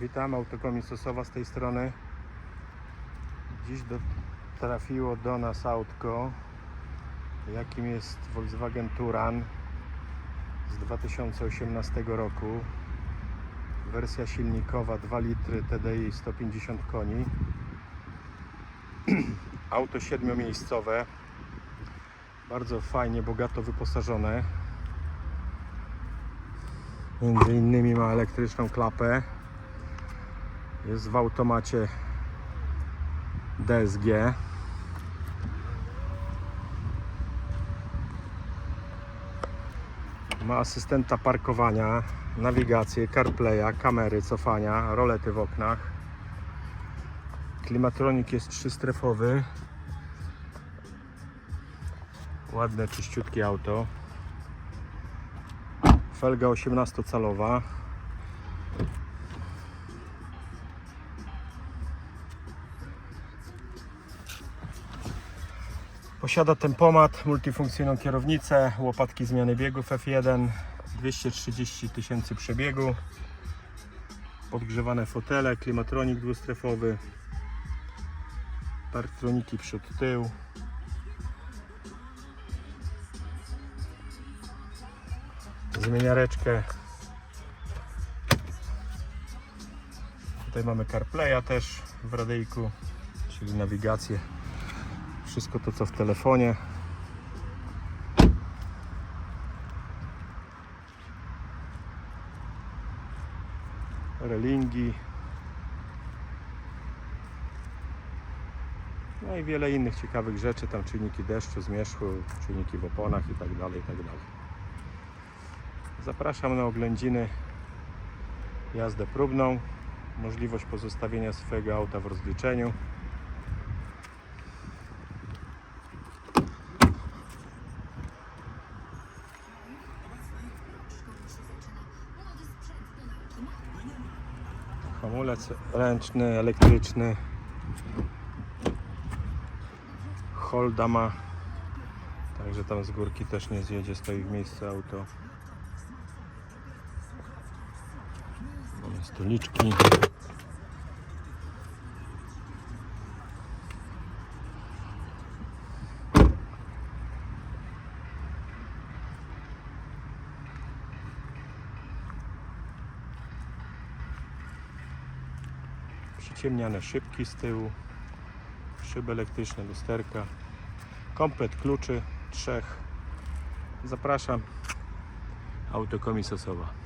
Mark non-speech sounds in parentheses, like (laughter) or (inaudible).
Witam, Autokomis Sosowa z tej strony. Dziś do, trafiło do nas autko, jakim jest Volkswagen Touran z 2018 roku. Wersja silnikowa 2 litry TDI 150 koni. (clears throat) Auto siedmiomiejscowe, bardzo fajnie, bogato wyposażone. Między innymi ma elektryczną klapę. Jest w automacie DSG. Ma asystenta parkowania, nawigację, CarPlaya, kamery cofania, rolety w oknach. Klimatronik jest trzystrefowy. Ładne, czyściutkie auto. Felga 18-calowa. Posiada tempomat, multifunkcyjną kierownicę, łopatki zmiany biegów F1, 230 tysięcy przebiegu, podgrzewane fotele, klimatronik dwustrefowy, parktroniki przód tył. Zmieniareczkę. Tutaj mamy CarPlaya też w radyjku, czyli nawigację wszystko to co w telefonie. Relingi. No i wiele innych ciekawych rzeczy, tam czujniki deszczu, zmierzchu, czujniki w oponach i tak dalej, i tak dalej. Zapraszam na oględziny, jazdę próbną, możliwość pozostawienia swojego auta w rozliczeniu. Hamulec ręczny, elektryczny. Holda ma. Także tam z górki też nie zjedzie, stoi w miejscu auto. Mamy stoliczki. Przyciemniane szybki z tyłu. Szyby elektryczne, lusterka. Komplet kluczy trzech. Zapraszam. Autokomis Osoba.